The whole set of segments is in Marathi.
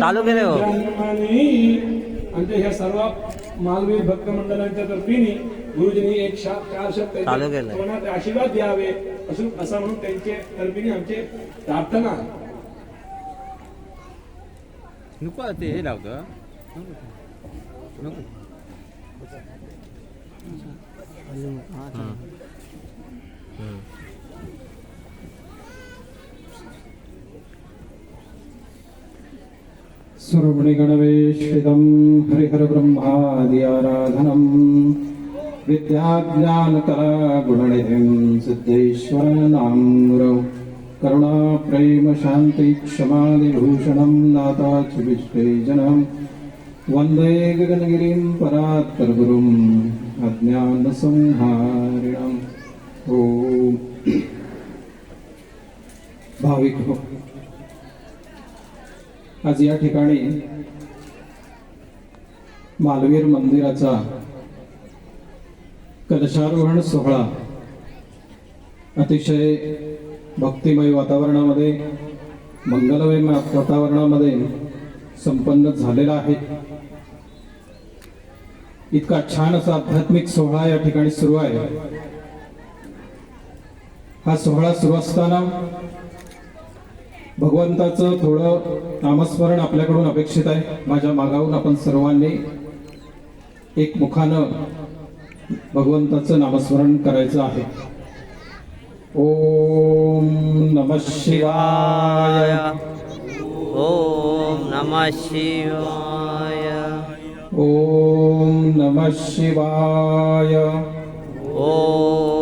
चालू केले हो. आमच्या ह्या सर्व मालवीर भक्त मंडळांच्या तर्फीने गुरुजींनी एक शा चार शब्द आशीर्वाद द्यावे असं असं म्हणून त्यांच्या तर्फीने आमचे प्रार्थना. नको ते हे लावतं नको सुरमणिगणवेष् हरिहरि विद्याज्ञानकलागुणनिधिं आराधनम् विद्याज्ञानकलागुणनिधिम् सिद्धेश्वरनाम्र करुणाप्रेम शान्तिक्षमादिभूषणम् नाताच्चिविश्वे जनम् वन्दे गगनगिरिम् परात्करगुरुम् अज्ञानसंहार भाविकभुक् आज या ठिकाणी मालवीर मंदिराचा कलशारोहण सोहळा अतिशय भक्तिमय वातावरणामध्ये मंगलमय वातावरणामध्ये संपन्न झालेला आहे. इतका छान असा आध्यात्मिक सोहळा या ठिकाणी सुरू आहे. हा सोहळा सुरू असताना भगवंताचं थोडं नामस्मरण आपल्याकडून अपेक्षित आहे. माझ्या मागाहून आपण सर्वांनी एक मुखानं भगवंताचं नामस्मरण करायचं आहे. ओम नम शिवाय. ओम नमः शिवाय. ओम नम शिवाय. ओम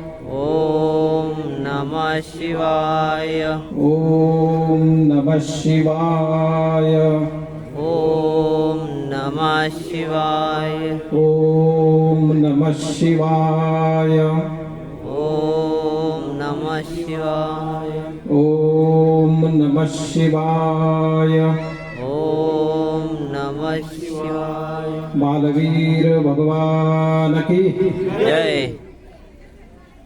नमः शिवाय। ओम नम शिवाय। ओम नमः शिवाय। ओम नम शिवाय। ओम नमः शिवाय। ओम नम शिवाय। ओम नमः शिवाय। मालवीर भगवान की। जय।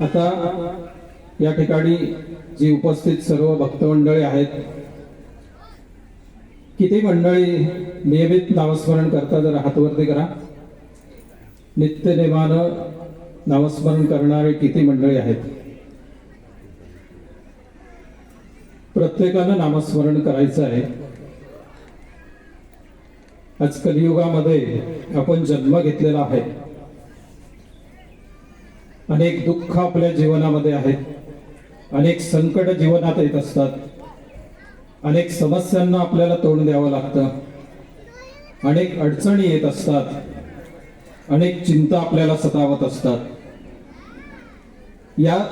आता या ठिकाणी जी उपस्थित सर्व भक्तमंडळी आहेत किती मंडळी नियमित नामस्मरण करता जर हातवरती करा. नित्यनेमानं नामस्मरण करणारे किती मंडळी आहेत. प्रत्येकानं नामस्मरण करायचं आहे. आज कलियुगामध्ये आपण जन्म घेतलेला आहे. अनेक दुःख आपल्या जीवनामध्ये आहेत. अनेक संकट जीवनात येत असतात. अनेक समस्यांना आपल्याला तोंड द्यावं लागतं. अनेक अडचणी येत असतात. अनेक चिंता आपल्याला सतावत असतात. या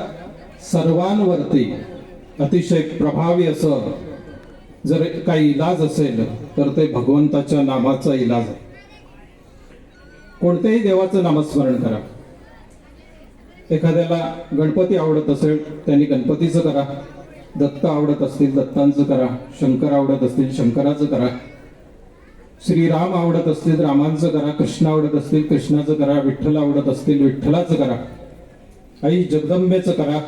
सर्वांवरती अतिशय प्रभावी असं जर काही इलाज असेल तर ते भगवंताच्या नामाचा इलाज आहे. कोणत्याही देवाचं नामस्मरण करा. एखाद्याला गणपती आवडत असेल त्यांनी गणपतीचं करा. दत्त आवडत असतील दत्तांचं करा. शंकर आवडत असतील शंकराचं करा. श्रीराम आवडत असतील रामांचं करा. कृष्ण आवडत असतील कृष्णाचं करा. विठ्ठल आवडत असतील विठ्ठलाचं करा. आई जगदंबेचं करा.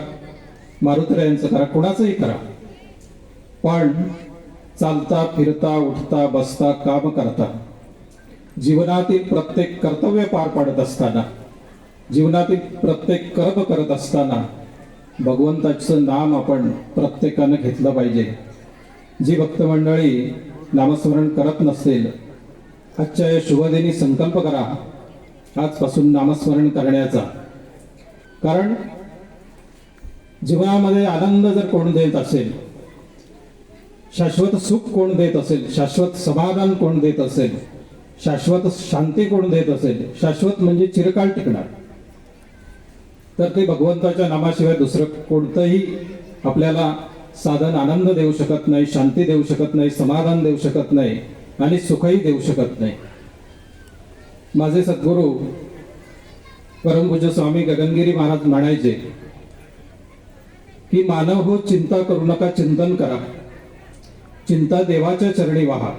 मारुतरायांचं करा. कुणाचंही करा. पण चालता फिरता उठता बसता काम करता. जीवनातील प्रत्येक कर्तव्य पार पाडत असताना जीवनातील प्रत्येक कर्म करत असताना भगवंताचं नाम आपण प्रत्येकानं घेतलं पाहिजे. जी भक्तमंडळी नामस्मरण करत नसेल आजच्या या शुभदिनी संकल्प करा. आजपासून नामस्मरण करण्याचा. कारण जीवनामध्ये आनंद जर कोण देत असेल शाश्वत सुख कोण देत असेल शाश्वत समाधान कोण देत असेल शाश्वत शांती कोण देत असेल शाश्वत म्हणजे चिरकाल टिकणार. तर ते भगवंताच्या नामाशिवाय दुसरं कोणतंही आपल्याला साधन आनंद देऊ शकत नाही शांती देऊ शकत नाही समाधान देऊ शकत नाही आणि सुखही देऊ शकत नाही. माझे सद्गुरू परमपूज्य स्वामी गगनगिरी महाराज म्हणायचे की मानव हो चिंता करू नका चिंतन करा. चिंता देवाच्या चरणी वाहा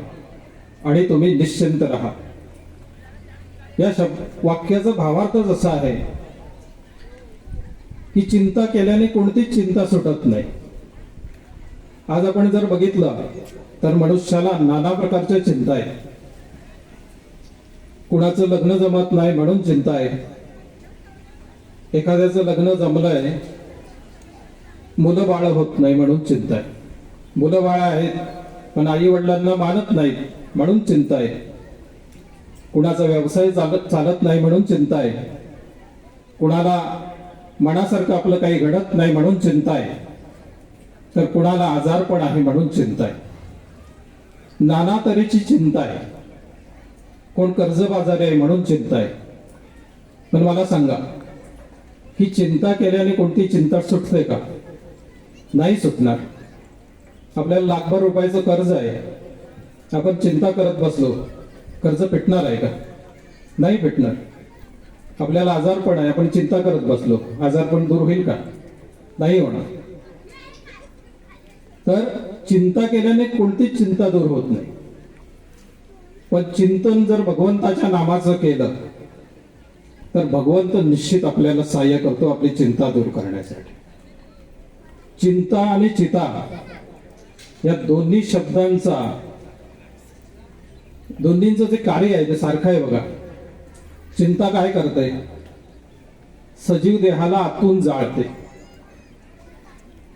आणि तुम्ही निश्चिंत राहा. या शब्द वाक्याचा भावार्थच असा आहे की चिंता केल्याने कोणतीच चिंता सुटत नाही. आज आपण जर बघितलं तर मनुष्याला नाना प्रकारच्या चिंता आहेत. कुणाचं लग्न जमत नाही म्हणून चिंता आहे. एखाद्याचं लग्न जमलंय मुलं बाळ होत नाही म्हणून चिंता आहे. मुलं बाळ आहेत पण आई वडिलांना मानत नाहीत म्हणून चिंता आहे. कुणाचा व्यवसाय चालत चालत नाही म्हणून चिंता आहे. कुणाला मनासारखं आपलं काही घडत नाही म्हणून चिंता आहे. तर कुणाला आजारपण आहे म्हणून चिंता आहे. नाना तऱ्हेची चिंता आहे. कोण कर्जबाजारी आहे म्हणून चिंता आहे. पण मला सांगा ही चिंता केल्याने कोणती चिंता सुटते का? नाही सुटणार. आपल्याला लाखभर रुपयाचं कर्ज आहे. आपण चिंता करत बसलो कर्ज पेटणार आहे का? नाही पेटणार. आपल्याला आजारपण आहे आपण चिंता करत बसलो. आजारपण दूर होईल का? नाही होणार. तर चिंता केल्याने कोणतीच चिंता दूर होत नाही. पण चिंतन जर भगवंताच्या नामाचं केलं तर भगवंत निश्चित आपल्याला सहाय्य करतो आपली चिंता दूर करण्यासाठी. चिंता आणि चिता या दोन्ही शब्दांचा दोन्हींचं जे कार्य आहे ते सारखं आहे बघा. चिंता काय करते? सजीव देहाला आतून जाळते.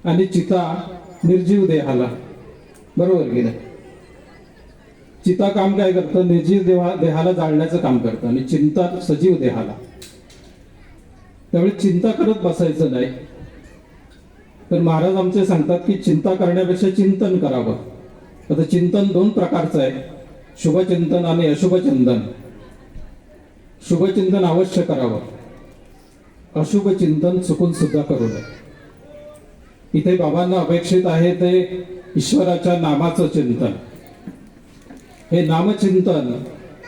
आणि चिता निर्जीव देहाला. बरोबर की नाही? चिता काम काय करतं? निर्जीव देहा देहाला जाळण्याचं काम करतं. आणि चिंता सजीव देहाला. त्यामुळे चिंता करत बसायचं नाही. तर महाराज आमचे सांगतात की चिंता करण्यापेक्षा चिंतन करावं. आता चिंतन दोन प्रकारचं आहे. शुभचिंतन आणि अशुभचिंतन. शुभचिंतन अवश्य करावं. अशुभ चिंतन चुकून सुद्धा करू नये. इथे बाबांना अपेक्षित आहे ते ईश्वराच्या नामाचं चिंतन. हे नामचिंतन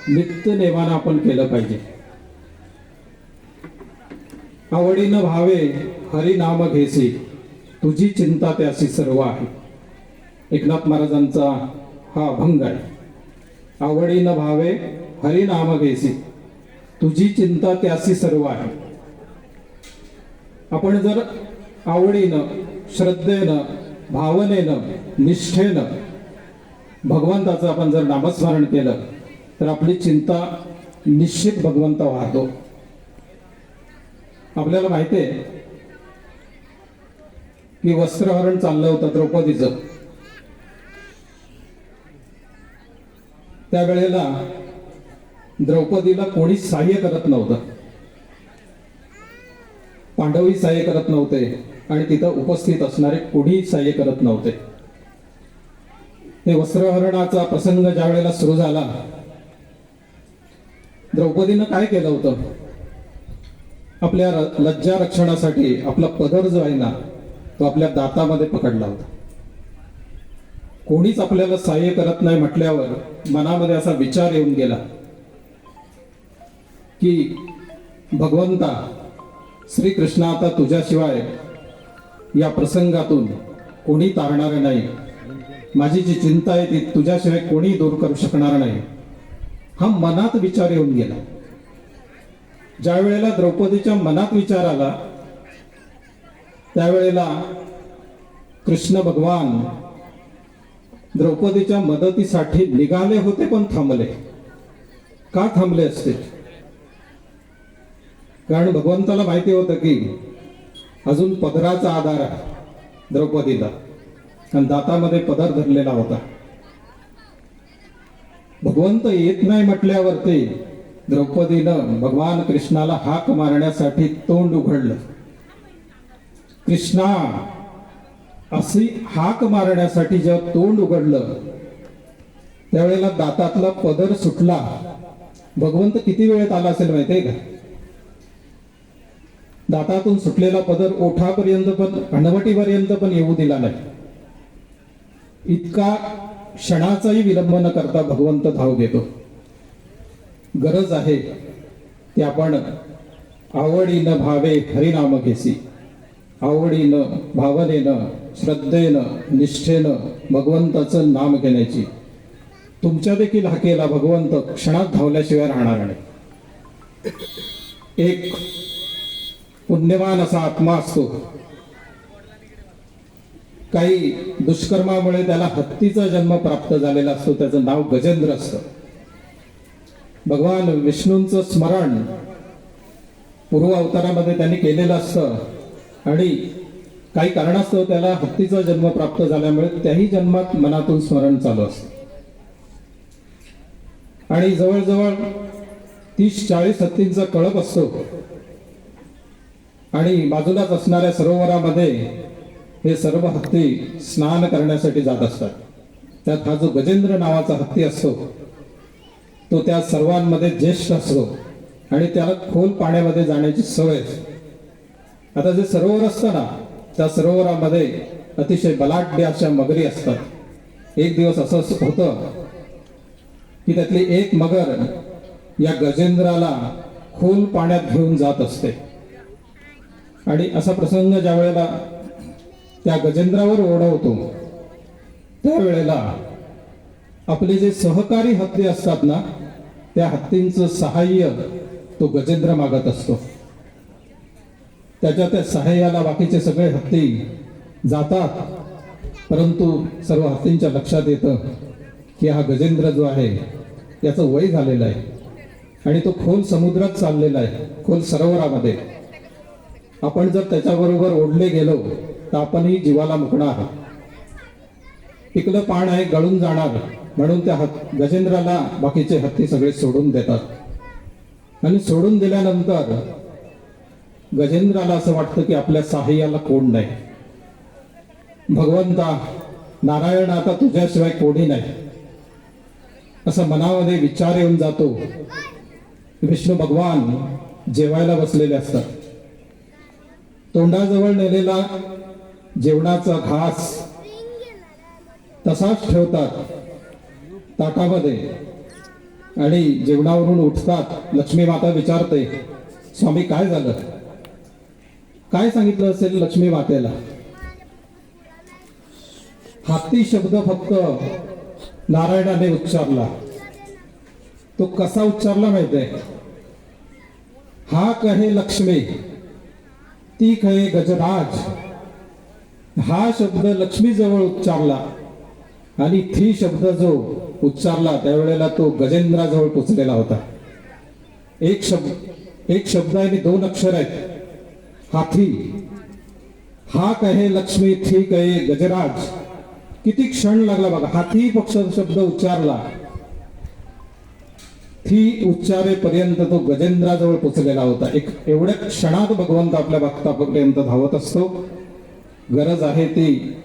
नित्य नेमानं आपण केलं पाहिजे. आवडीनं भावे हरी नाम घेसी तुझी चिंता त्याशी सर्व आहे. एकनाथ महाराजांचा हा अभंग आहे. आवडीनं भावे हरी नाम घेसी तुझी चिंता त्यासी सर्व आहे. आपण जर आवडीनं श्रद्धेनं भावनेनं निष्ठेनं भगवंताचं आपण जर नामस्मरण केलं तर आपली चिंता निश्चित भगवंत वाहतो. आपल्याला माहिती आहे की वस्त्रहरण चाललं होतं द्रौपदीचं. त्यावेळेला द्रौपदीला कोणी सहाय्य करत नव्हतं. पांडवही सहाय्य करत नव्हते आणि तिथं उपस्थित असणारे कोणीही सहाय्य करत नव्हते. हे वस्त्रहरणाचा प्रसंग ज्या वेळेला सुरू झाला द्रौपदीनं काय केलं होतं? आपल्या लज्जा रक्षणासाठी आपला पदर जो आहे ना तो आपल्या दातामध्ये पकडला होता. कोणीच आपल्याला सहाय्य करत नाही म्हटल्यावर मनामध्ये असा विचार येऊन गेला. की भगवंता श्रीकृष्ण आता तुझ्याशिवाय या प्रसंगातून कोणी तारणार नाही. माझी जी चिंता आहे ती तुझ्याशिवाय कोणी दूर करू शकणार नाही. हा मनात विचार येऊन गेला. ज्या वेळेला द्रौपदीच्या मनात विचार आला त्यावेळेला कृष्ण भगवान द्रौपदीच्या मदतीसाठी निघाले होते पण थांबले. का थांबले असते कारण भगवंताला माहिती होतं की अजून पदराचा आधार आहे द्रौपदीला. आणि दातामध्ये पदर धरलेला होता. भगवंत येत नाही म्हटल्यावरती द्रौपदीनं भगवान कृष्णाला हाक मारण्यासाठी तोंड उघडलं. कृष्णा अशी हाक मारण्यासाठी जेव्हा तोंड उघडलं त्यावेळेला दातातला पदर सुटला. भगवंत किती वेळेत आला असेल माहितीये का? दातातून सुटलेला पदर ओठापर्यंत पण हनवटीपर्यंत पण येऊ दिला नाही. इतका क्षणाचाही विलंब न करता भगवंत धाव घेतो. गरज आहे की आपण आवडीनं भावे हरिनाम घेसी. आवडीनं भावनेनं श्रद्धेनं निष्ठेनं भगवंताचं नाम घेण्याची. तुमच्या देखील हाकेला भगवंत क्षणात धावल्याशिवाय राहणार नाही. एक पुण्यवान असा आत्मा असतो. काही दुष्कर्मामुळे त्याला हत्तीचा जन्म प्राप्त झालेला असतो त्याचं नाव गजेंद्र असत. भगवान विष्णूंचं स्मरण पूर्व अवतारामध्ये त्यांनी केलेलं असतं आणि काही कारणास्तव त्याला हत्तीचा जन्म प्राप्त झाल्यामुळे त्याही जन्मात मनातून स्मरण चालू असतं. आणि जवळजवळ तीस चाळीस हत्तींचा कळप असतो. आणि बाजूलाच असणाऱ्या सरोवरामध्ये हे सर्व हत्ती स्नान करण्यासाठी जात असतात. त्यात हा जो गजेंद्र नावाचा हत्ती असतो तो त्या सर्वांमध्ये ज्येष्ठ असतो आणि त्याला खोल पाण्यामध्ये जाण्याची सवय असते. आता जे सरोवर असतं ना त्या सरोवरामध्ये अतिशय बलाढ्य अशा मगरी असतात. एक दिवस असं होतं की त्यातली एक मगर या गजेंद्राला खोल पाण्यात घेऊन जात असते. आणि असा प्रसंग ज्या वेळेला त्या गजेंद्रावर ओढवतो त्यावेळेला आपले जे सहकारी हत्ती असतात ना त्या हत्तींचं सहाय्य तो गजेंद्र मागत असतो. त्याच्या त्या सहाय्याला बाकीचे सगळे हत्ती जातात परंतु सर्व हत्तींच्या लक्षात येतं की हा गजेंद्र जो आहे याचं वय झालेलं आहे. आणि तो खोल समुद्रात चाललेला आहे खोल सरोवरामध्ये. आपण जर त्याच्याबरोबर ओढले गेलो तर आपणही जीवाला मुकणार आहात. पिकलं पान आहे गळून जाणार. म्हणून त्या हत गजेंद्राला बाकीचे हत्ती सगळे सोडून देतात. आणि सोडून दिल्यानंतर गजेंद्राला असं वाटतं की आपल्या सहाय्याला कोण नाही. भगवंता नारायण आता तुझ्याशिवाय कोणी नाही. असं मनामध्ये विचार येऊन जातो. विष्णू भगवान जेवायला बसलेले असतात. तोंडाजवळ नेलेला जेवणाचा घास तसाच ठेवतात ताटामध्ये आणि जेवणावरून उठतात. लक्ष्मी माता विचारते स्वामी काय झालं? काय सांगितलं असेल लक्ष्मी मातेला? हाती शब्द फक्त नारायणाने उच्चारला. तो कसा उच्चारला माहितीये? हा कहे लक्ष्मी. ती कहे गजराज. हा शब्द लक्ष्मीजवळ उच्चारला. आणि थी शब्द जो उच्चारला त्यावेळेला तो गजेंद्राजवळ पोचलेला होता. एक शब्द एक शब्द आणि दोन अक्षर आहेत. हाथी. हा कहे लक्ष्मी थी कहे गजराज. किती क्षण लागला बघा. हाती पक्ष शब्द उच्चारला. ती उच्चारेपर्यंत तो गजेंद्राजवळ पोचलेला होता. एक एवढ्या क्षणात भगवंत आपल्या भक्तापर्यंत धावत असतो. गरज आहे ती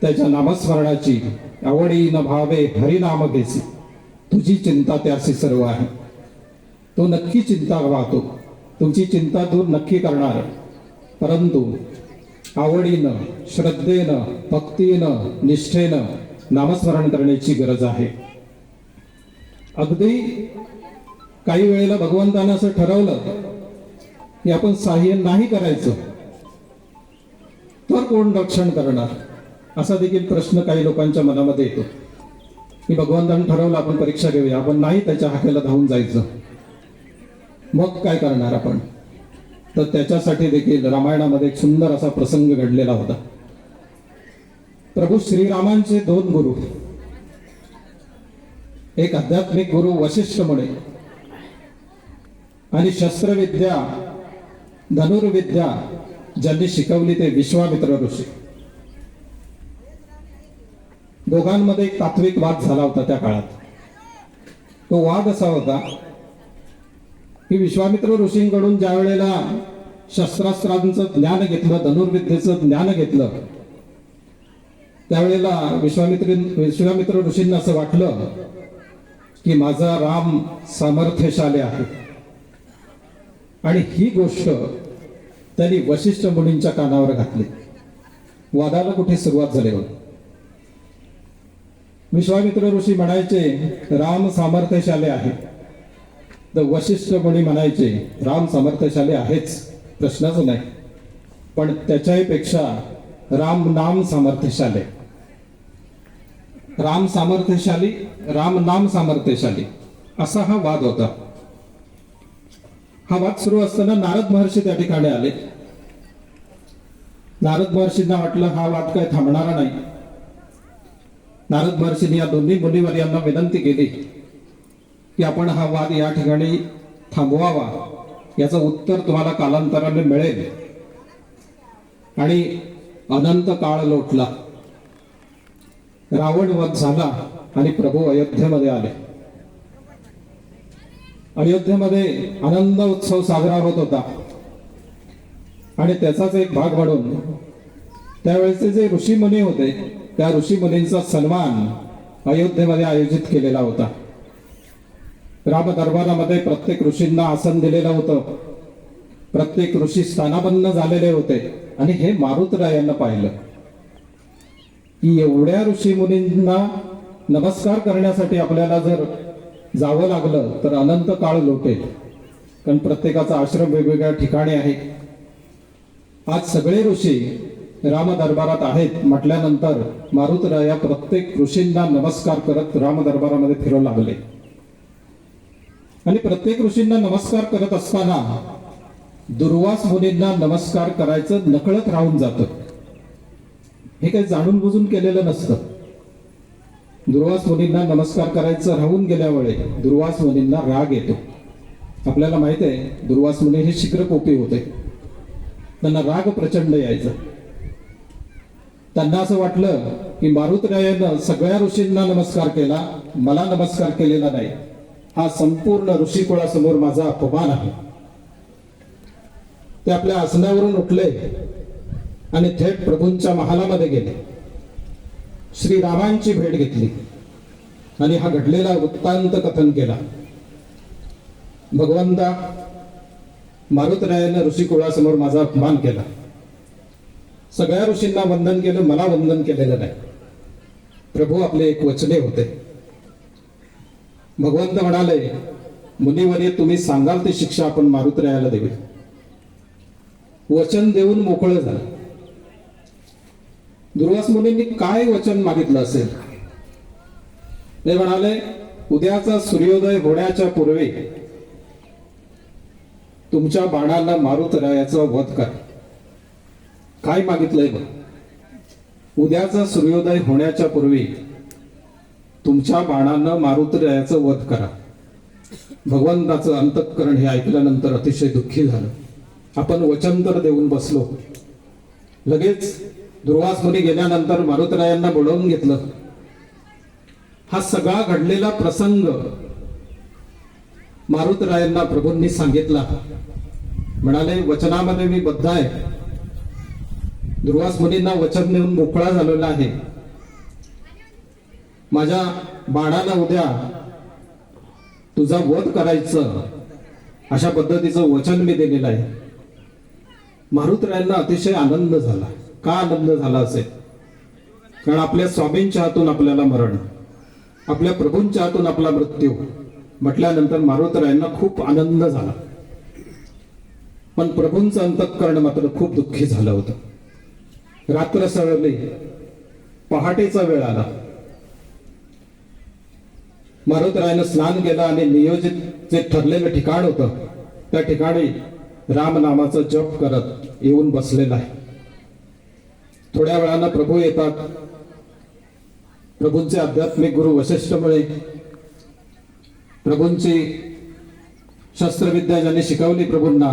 त्याच्या नामस्मरणाची. आवडी न भावे हरिनाम घेसी. तुझी चिंता त्याशी सर्व आहे. तो नक्की चिंता वाहतो. तुमची चिंता दूर नक्की करणार परंतु आवडीनं श्रद्धेनं भक्तीनं निष्ठेनं नामस्मरण करण्याची गरज आहे. अगदी काही वेळेला भगवंतानं असं ठरवलं की आपण सहाय्य नाही करायचं तर कोण रक्षण करणार? असा देखील प्रश्न काही लोकांच्या मनामध्ये येतो. की भगवंतानं ठरवलं आपण परीक्षा घेऊया. आपण नाही त्याच्या हाकेला धावून जायचं. मग काय करणार आपण? तर त्याच्यासाठी देखील रामायणामध्ये एक सुंदर असा प्रसंग घडलेला होता. प्रभू श्रीरामांचे दोन गुरु एक आध्यात्मिक गुरु वशिष्ठ मुळे आणि शस्त्रविद्या धनुर्विद्या ज्यांनी शिकवली ते विश्वामित्र ऋषी. दोघांमध्ये एक तात्विक वाद झाला होता त्या काळात. तो वाद असा होता की विश्वामित्र ऋषींकडून ज्या वेळेला शस्त्रास्त्रांचं ज्ञान घेतलं धनुर्विद्येचं ज्ञान घेतलं त्यावेळेला विश्वामित्र विश्वामित्र ऋषींना असं वाटलं की माझा राम सामर्थ्यशाली आहे. आणि ही गोष्ट त्यांनी वशिष्ठ मुलींच्या कानावर घातली. वादाला कुठे सुरुवात झाली होती विश्वामित्र ऋषी म्हणायचे राम सामर्थ्यशाली आहे. तर वशिष्ठ मुनी म्हणायचे राम सामर्थ्यशाली आहेच प्रश्नच नाही. पण त्याच्याही पेक्षा राम नाम सामर्थ्यशाली राम सामर्थ्यशाली राम नाम सामर्थ्यशाली. असा हा वाद होता. हा वाद सुरू असताना नारद महर्षी त्या ठिकाणी आले. नारद महर्षींना वाटलं हा वाद काय थांबणारा नाही. नारद महर्षींनी या दोन्ही मुनीवर यांना विनंती केली की आपण हा वाद या ठिकाणी थांबवावा. याचं उत्तर तुम्हाला कालांतराने मिळेल. आणि अनंत काळ लोटला. रावण वध झाला आणि प्रभू अयोध्येमध्ये आले. अयोध्येमध्ये आनंद उत्सव साजरा होत होता. आणि त्याचाच एक भाग म्हणून त्यावेळेचे जे ऋषी मुनी होते त्या ऋषी मुनींचा सन्मान अयोध्येमध्ये आयोजित केलेला होता. राम दरबारामध्ये प्रत्येक ऋषींना आसन दिलेलं होतं. प्रत्येक ऋषी स्थानापन्न झालेले होते. आणि हे मारुतरायांना पाहिलं. एवढ्या ऋषीमुनींना नमस्कार करण्यासाठी आपल्याला जर जावं लागलं तर अनंत काळ लोटेल कारण प्रत्येकाचा आश्रम वेगवेगळ्या ठिकाणी आहे. आज सगळे ऋषी राम दरबारात आहेत. म्हटल्यानंतर मारुतराया प्रत्येक ऋषींना नमस्कार करत राम दरबारामध्ये फिरू लागले. आणि प्रत्येक ऋषींना नमस्कार करत असताना दुर्वास मुनींना नमस्कार करायचं नकळत राहून जातं. हे काही जाणून बुजून केलेलं नसतं. दुर्वास मुनींना नमस्कार करायचं राहून गेल्यामुळे दुर्वास मुनींना राग येतो. आपल्याला माहीत आहे दुर्वास मुनी हे शीघ्रकोपी होते. त्यांना राग प्रचंड यायचा. त्यांना असं वाटलं की मारुतरायानं सगळ्या ऋषींना नमस्कार केला मला नमस्कार केलेला नाही. हा संपूर्ण ऋषीकुळासमोर माझा अपमान आहे. ते आपल्या आसनावरून उठले. आणि थेट प्रभूंच्या महालामध्ये गेले. श्रीरामांची भेट घेतली. आणि हा घडलेला वृत्तांत कथन केला. भगवंता मारुतरायानं ऋषिकुळासमोर माझा अपमान केला. सगळ्या ऋषींना वंदन केलं मला वंदन केलेलं नाही. प्रभू आपले एक वचने होते. भगवंत म्हणाले मुनिवरे तुम्ही सांगाल ती शिक्षा आपण मारुतरायाला देऊ. वचन देऊन मोकळं झालं. दुर्वास मुलींनी काय वचन मागितलं असेल? ते म्हणाले उद्याचा सूर्योदय होण्याच्या पूर्वी तुमच्या बाणाला मारुतरायाचा वध करा. काय मागितलंय बघ. उद्याचा सूर्योदय होण्याच्या पूर्वी तुमच्या बाणानं मारुतरायाचं वध करा. भगवंताचं अंतःकरण हे ऐकल्यानंतर अतिशय दुःखी झालं. आपण वचन तर देऊन बसलो. लगेच दुर्वास गेल्यानंतर मारुतरायांना बोलवून घेतलं. हा सगळा घडलेला प्रसंग मारुतरायांना प्रभूंनी सांगितला. म्हणाले वचनामध्ये मी बद्ध आहे. दुर्वास मुलींना वचन देऊन मोकळा झालेला आहे. माझ्या बाणाला उद्या तुझा वध करायचं अशा पद्धतीचं वचन मी दिलेलं आहे. मारुतरायांना अतिशय आनंद झाला. का आनंद झाला असेल? कारण आपल्या स्वामींच्या हातून आपल्याला मरण आपल्या प्रभूंच्या हातून आपला मृत्यू म्हटल्यानंतर मारुतरायांना खूप आनंद झाला. पण प्रभूंचं अंतःकरण मात्र खूप दुःखी झालं होतं. रात्र सळली पहाटेचा वेळ आला. मारुतरायानं स्नान केलं आणि नियोजित जे ठरलेलं ठिकाण होतं त्या ठिकाणी रामनामाचा जप करत येऊन बसलेला आहे. थोड्या वेळानं प्रभू येतात. प्रभूंचे आध्यात्मिक गुरु वशिष्ठमुळे. प्रभूंची शस्त्रविद्या ज्यांनी शिकवली प्रभूंना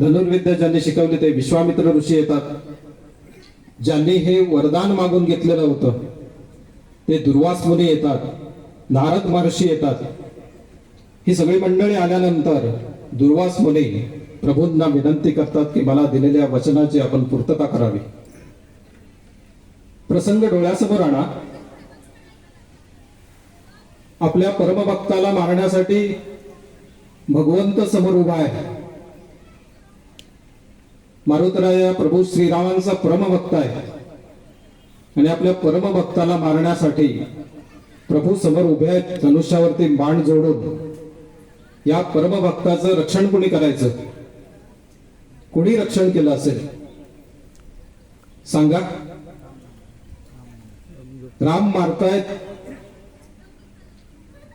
धनुर्विद्या ज्यांनी शिकवली ते विश्वामित्र ऋषी येतात. ज्यांनी हे वरदान मागून घेतलेलं होतं ते दुर्वास मुनी येतात नारद महर्षी येतात. ही सगळी मंडळी आल्यानंतर दुर्वास मुनी प्रभूंना विनंती करतात की मला दिलेल्या वचनाची आपण पूर्तता करावी. प्रसंग डोळ्यासमोर आणा. आपल्या परमभक्ताला मारण्यासाठी भगवंत समोर उभा आहे. मारुतराया प्रभू श्रीरामांचा परमभक्त आहे. आणि आपल्या परमभक्ताला मारण्यासाठी प्रभू समोर उभे आहेत धनुष्यावरती बाण जोडून. या परमभक्ताचं रक्षण कुणी करायचं? कुणी रक्षण केलं असेल? सांगा. राम मारतायत.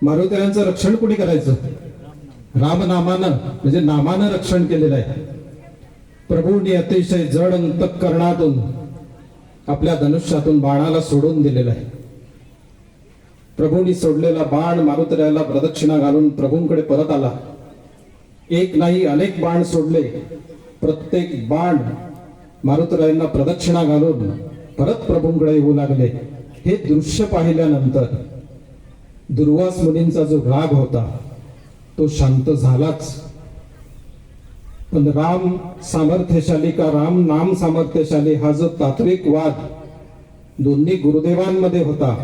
मारुतीरांचं रक्षण कुणी करायचं? रामनामानं म्हणजे नामानं रक्षण केलेलं आहे. प्रभूंनी अतिशय जड अंतकरणातून आपल्या धनुष्यातून बाणाला सोडून दिलेलं आहे. प्रभूंनी सोडलेला बाण मारुतऱ्याला प्रदक्षिणा घालून प्रभूंकडे परत आला. एक नाही अनेक बाण सोडले. प्रत्येक बाण मारुतरायांना प्रदक्षिणा घालून परत प्रभूंकडे येऊ लागले. हे दृश्य पाहिल्यानंतर दुर्वास मुनींचा जो राग होता तो शांत झालाच. पण राम सामर्थ्यशाली का राम नाम सामर्थ्यशाली हा जो तात्विक वाद दोन्ही गुरुदेवांमध्ये होता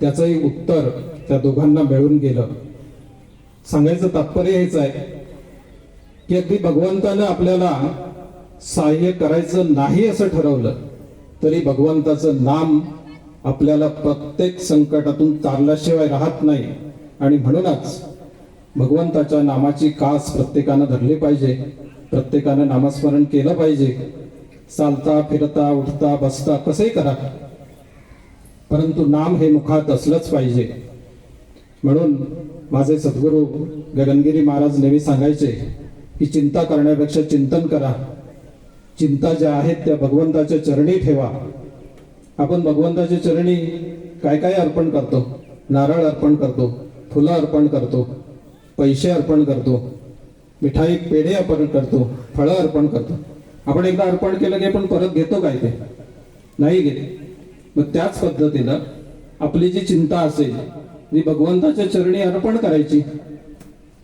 त्याचंही उत्तर त्या दोघांना मिळून गेलं. सांगायचं तात्पर्य हेच आहे की अगदी भगवंतानं आपल्याला सहाय्य करायचं नाही असं ठरवलं तरी भगवंताचं नाम आपल्याला प्रत्येक संकटातून तारल्याशिवाय राहत नाही. आणि म्हणूनच भगवंताच्या नामाची कास प्रत्येकानं धरली पाहिजे. प्रत्येकानं नामस्मरण केलं पाहिजे. चालता फिरता उठता बसता कसंही करा. परंतु नाम हे मुखात असलंच पाहिजे. म्हणून माझे सद्गुरू गगनगिरी महाराज नेहमी सांगायचे की चिंता करण्यापेक्षा चिंतन करा. चिंता ज्या आहेत त्या भगवंताच्या चरणी ठेवा. आपण भगवंताच्या चरणी काय काय अर्पण करतो? नारळ अर्पण करतो फुलं अर्पण करतो पैसे अर्पण करतो मिठाई पेढे अर्पण करतो फळं अर्पण करतो. आपण एकदा अर्पण केलं की आपण परत घेतो काय ते? नाही घेत. मग त्याच पद्धतीनं आपली जी चिंता असेल ती भगवंताच्या चरणी अर्पण करायची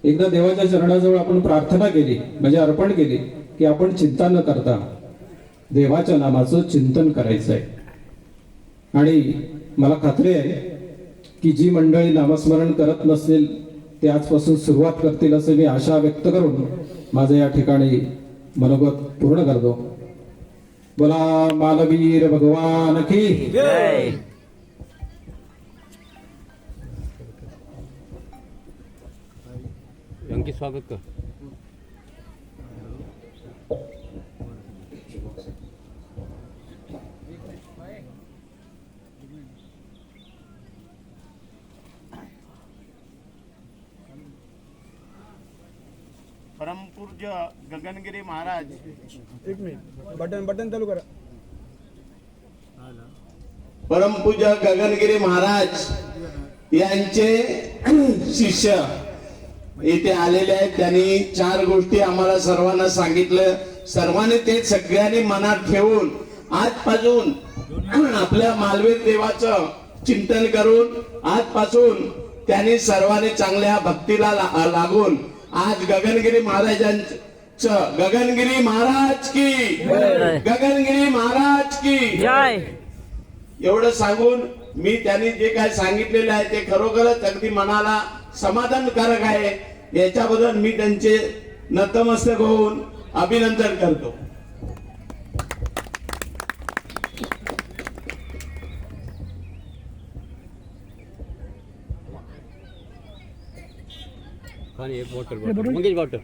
एकदा देवाच्या चरणाजवळ आपण प्रार्थना केली म्हणजे अर्पण केली की आपण चिंता न करता देवाच्या नामाचं चिंतन करायचं आहे आणि मला खात्री आहे की जी मंडळी नामस्मरण करत नसतील ते आजपासून सुरुवात करतील असं मी आशा व्यक्त करून माझं या ठिकाणी मनोगत पूर्ण करतो. बोला मालवीर भगवान की स्वागत कर परमपूज्य गगनगिरी महाराज. एक मिनिट. बटन बटन चालू करा. परमपूज्य गगनगिरी महाराज यांचे शिष्य इथे आलेले आहेत. त्यांनी चार गोष्टी आम्हाला सर्वांना सांगितलं. सर्वांनी ते सगळ्यांनी मनात ठेवून आजपासून आपल्या मालवीर देवाचं चिंतन करून आजपासून त्यांनी सर्वांनी चांगल्या भक्तीला लागून आज गगनगिरी महाराजांचं गगनगिरी महाराज की. गगनगिरी महाराज की. जय. एवढं सांगून मी त्यांनी जे काय सांगितलेलं आहे ते खरोखरच अगदी मनाला समाधानकारक आहे. याच्याबद्दल मी त्यांचे नतमस्तक होऊन अभिनंदन करतो. एक बॉटल मंगेश बॉटल